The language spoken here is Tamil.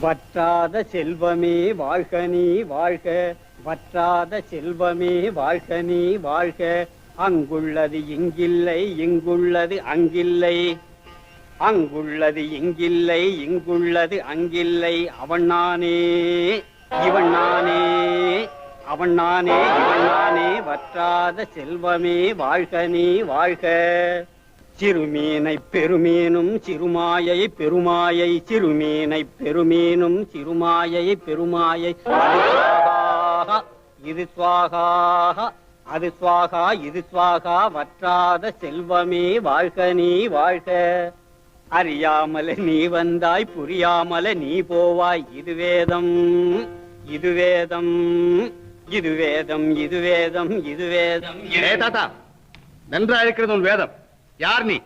வற்றாத செல்வமே வாழ்க நீ வாழ்க வற்றாத செல்வமே வாழ்க நீ வாழ்க. அங்குள்ளது இங்கில்லை இங்குள்ளது அங்கில்லை. அங்குள்ளது இங்கில்லை இங்குள்ளது அங்கில்லை. அவன் நானே இவன் நானே அவன் நானே இவன் நானே. வற்றாத செல்வமே வாழ்க நீ வாழ்க. சிறுமீனை பெருமீனும் சிறுமாயை பெருமாயை சிறுமீனை பெருமீனும் சிறுமாயை பெருமாயை. இது சுவாகா அது சுவாகா இது சுவாகா வற்றாத செல்வமே வாழ்க நீ வாழ்க. அறியாமல நீ வந்தாய் புரியாமல நீ போவாய். இது வேதம் இது வேதம் இது வேதம் இது வேதம் இது வேதம். தாத்தா நன்றா இருக்கிறது உன் வேதம். யார் நீ?